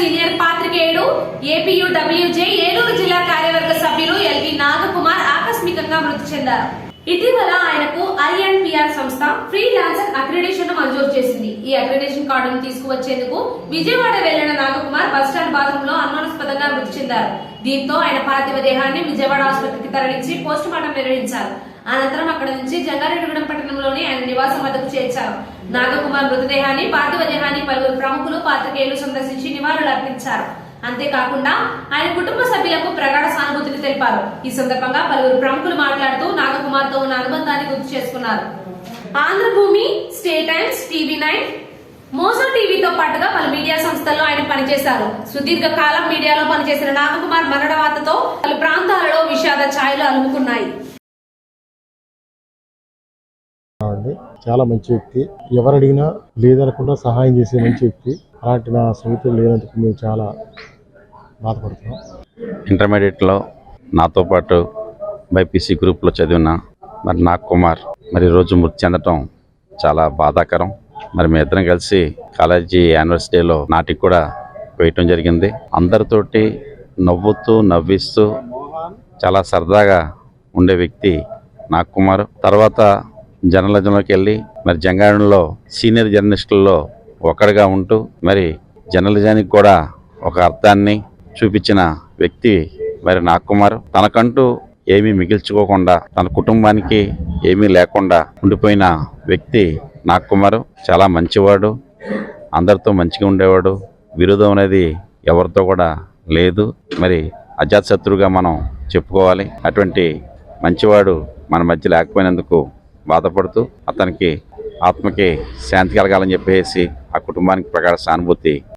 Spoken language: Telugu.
సీనియర్ పాత్రికేయుడు ఏపీయూడబ్ల్యూజే ఏలూరు జిల్లా కార్యవర్గ సభ్యులు ఎల్వి నాగకుమార్ ఆకస్మికంగా మృతి చెందారు. ఇటీవల ఆయనకు ఐఎన్పిఆర్ సంస్థ ఫ్రీలాన్సర్ అక్రిడేషన్ మంజూరు చేసింది. ఈ అక్రిడేషన్ కార్డును తీసుకువచ్చేందుకు విజయవాడ వెళ్ళిన నాగకుమార్ బస్టాండ్ బాత్రూమ్లో అనుమానాస్పదంగా మృతి చెందారు. దీంతో ఆయన పార్థివ దేహాన్ని విజయవాడ ఆసుపత్రికి తరలించి పోస్టుమార్టం నిర్వహించారు అనంతరం అక్కడ నుంచి జంగారెడ్డిగూడెం పట్టణంలోని ఆయన నివాసం వద్దకు చేర్చారు. నాగకుమార్ మృతదేహాన్ని పార్థివ దేహాన్ని పలువురు ప్రముఖులు పాత్రికేయులు సందర్శించి నివాళులు అర్పించారు అంతేకాకుండా ఆయన కుటుంబ సభ్యులకు ప్రగాఢ సానుభూతిని తెలిపారు. ఈ సందర్భంగా పలువురు ప్రముఖులు మాట్లాడుతూ నాగకుమార్తో ఉన్న అనుబంధాన్ని గుర్తు చేసుకున్నారు. Andhrabhoomi State Times TV nine Mojo టీవీతో పాటుగా పలు మీడియా సంస్థల్లో ఆయన పనిచేశారు. సుదీర్ఘ కాలం మీడియాలో పనిచేసిన నాగకుమార్ మరణ వార్తతో పలు ప్రాంతాలలో విషాద ఛాయలు అలుముకున్నాయి. అండి చాలా మంచి వ్యక్తి. ఎవరు అడిగినా లేదనకుండా సహాయం చేసే మంచి వ్యక్తి. అలాంటి నా స్నేహితులు లేనందుకు మేము చాలా బాధపడుతున్నాం. ఇంటర్మీడియట్లో నాతో పాటు బైపీసీ గ్రూప్లో చదివిన మరి నాగ్ కుమార్ మరి రోజు మృతి చెందటం చాలా బాధాకరం. మరి మీ ఇద్దరం కలిసి కాలేజీ యానివర్సిటీలో డేలో నాటికి కూడా వేయటం జరిగింది. అందరితోటి నవ్వుతూ నవ్విస్తూ చాలా సరదాగా ఉండే వ్యక్తి నాగ్ కుమార్. తర్వాత జర్నలిజంలోకి వెళ్ళి మరి జంగారంలో సీనియర్ జర్నలిస్టుల్లో ఒకడుగా ఉంటూ మరి జర్నలిజానికి కూడా ఒక అర్థాన్ని చూపించిన వ్యక్తి మరి నాగకుమార్. తనకంటూ ఏమీ మిగిల్చుకోకుండా తన కుటుంబానికి ఏమీ లేకుండా ఉండిపోయిన వ్యక్తి నాగకుమార్. చాలా మంచివాడు అందరితో మంచిగా ఉండేవాడు. విరోధం అనేది ఎవరితో కూడా లేదు. మరి అజాతశత్రువుగా మనం చెప్పుకోవాలి. అటువంటి మంచివాడు మన మధ్య లేకపోయినందుకు బాధపడుతూ అతనికి ఆత్మకి శాంతి కలగాలని చెప్పేసి ఆ కుటుంబానికి ప్రగాఢ సానుభూతి